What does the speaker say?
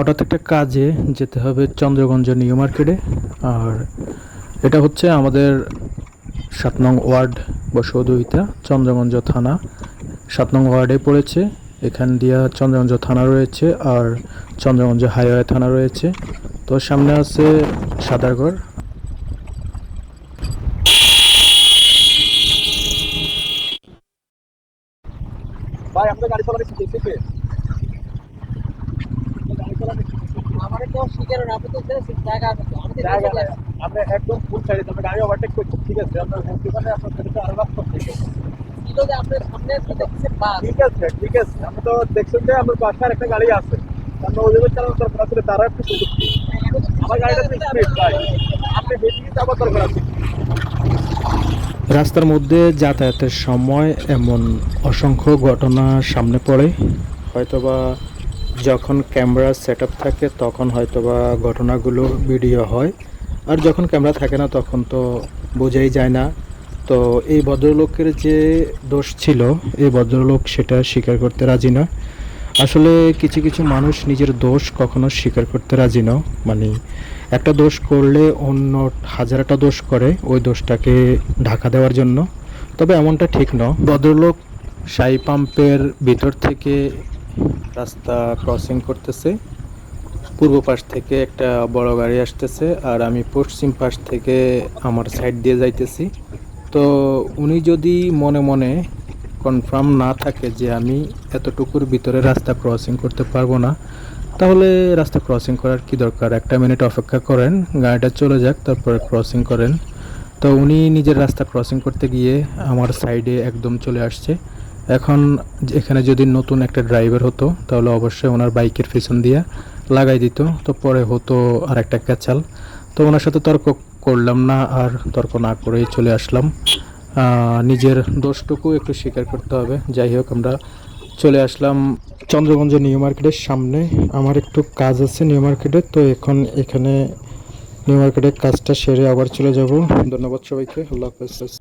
হঠাৎ একটা কাজে যেতে হবে চন্দ্রগঞ্জ নিউ মার্কেটে, আর এটা হচ্ছে আমাদের সাত নং ওয়ার্ড বসুদহিতা চন্দ্রগঞ্জ থানা। সাত নং ওয়ার্ডে পড়েছে, এখান দিয়া চন্দ্রগঞ্জ থানা রয়েছে, আর চন্দ্রগঞ্জ হাইওয়ে থানা রয়েছে। তো সামনে আছে সাদারগড়। ভাই আপনার গাড়ি চালাতে শিখেছে আমারে কেউ শিখেন না আপনি তো জায়গা আছে আমাদের জায়গা নাই। আপনি একদম ফুল সাইডে আপনি গাড়ি ওভারটেক করছেন ঠিক আছে? আপনার আরও ঠিক আছে ঠিক আছে তো দেখছেন যে আমার বাসার একটা গাড়ি আছে। আমরা ওই জায়গায় দরকার আসলে তারা একটু সুযোগ আমার গাড়িটা তো স্পিড ভাই। আপনি হেঁটে যাওয়ার দরকার আছে। রাস্তার মধ্যে যাতায়াতের সময় এমন অসংখ্য ঘটনা সামনে পড়ে। হয়তোবা যখন ক্যামেরা সেট থাকে, তখন হয়তোবা ঘটনাগুলো ভিডিও হয়। আর যখন ক্যামেরা থাকে না, তখন তো বোঝাই যায় না। তো এই ভদ্রলোকের যে দোষ ছিল, এই ভদ্রলোক সেটা স্বীকার করতে রাজি না। আসলে কিছু কিছু মানুষ নিজের দোষ কখনো স্বীকার করতে রাজি না। মানে একটা দোষ করলে অন্য হাজারটা দোষ করে ওই দোষটাকে ঢাকা দেওয়ার জন্য। তবে এমনটা ঠিক নয় ভদ্রলোক সাই পাম্পের ভিতর থেকে রাস্তা ক্রসিং করতেছে। পূর্ব পাশ থেকে একটা বড় গাড়ি আসতেছে আর আমি পশ্চিম পাশ থেকে আমার সাইড দিয়ে যাইতেছি। তো উনি যদি মনে মনে কনফার্ম না থাকে যে আমি এতটুকুর ভিতরে রাস্তা ক্রসিং করতে পারব না, তাহলে রাস্তা ক্রসিং করার কি দরকার? একটা মিনিট অপেক্ষা করেন, গাড়িটা চলে যাক, তারপরে ক্রসিং করেন। তো উনি নিজের রাস্তা ক্রসিং করতে গিয়ে আমার সাইডে একদম চলে আসছে। এখন এখানে যদি নতুন একটা ড্রাইভার হতো, তাহলে অবশ্যই ওনার বাইকের পিছন দিয়ে লাগাই দিত। তো পরে হতো আর একটা ক্যাচাল। তো ওনার সাথে তর্ক করলাম না আর তর্ক না করেই চলে আসলাম। নিজের দোষটুকু একটু স্বীকার করতে হবে। যাই হোক, আমরা চলে আসলাম চন্দ্রগঞ্জ নিউ মার্কেটের সামনে। আমার একটু কাজ আছে নিউ মার্কেটে, তো এখন এখানে নিউ মার্কেটের কাজটা সেরে আবার চলে যাব। ধন্যবাদ সবাইকে। আল্লাহ হাফেজ।